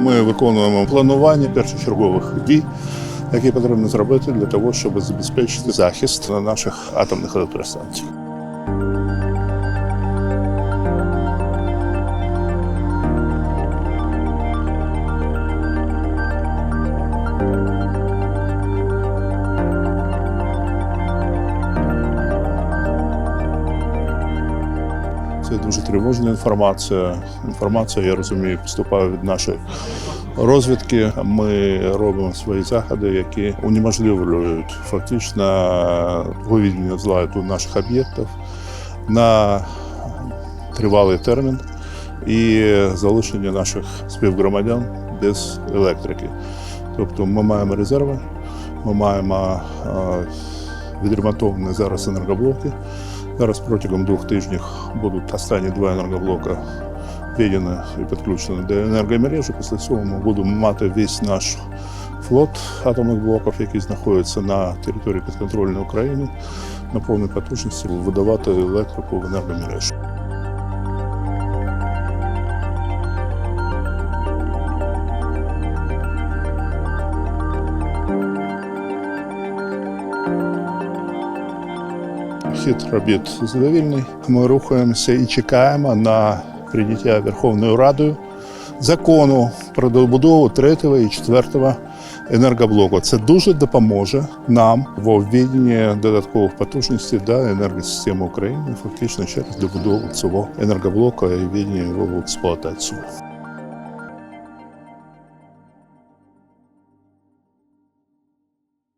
Ми виконуємо планування першочергових дій, які потрібно зробити для того, щоб забезпечити захист на наших атомних електростанцій. Це дуже тривожна інформація. Інформація, я розумію, поступає від нашої розвідки. Ми робимо свої заходи, які унеможливлюють фактично виведення з ладу наших об'єктів на тривалий термін і залишення наших співгромадян без електрики. Тобто ми маємо резерви, ми маємо е, відремонтовані зараз енергоблоки. Зараз протягом двох тижнів будуть останні два енергоблока введені і підключені до енергомережі. Після цього ми будемо мати весь наш флот атомних блоків, який знаходиться на території підконтрольної України, на повній потужності видавати електрику в енергомережі. Хід робіт задовільний. Ми рухаємося і чекаємо на прийняття Верховною Радою закону про добудову третього і четвертого енергоблоку. Це дуже допоможе нам в введенні додаткових потужностей до енергосистеми України, фактично через добудову цього енергоблоку і введення його в експлуатацію.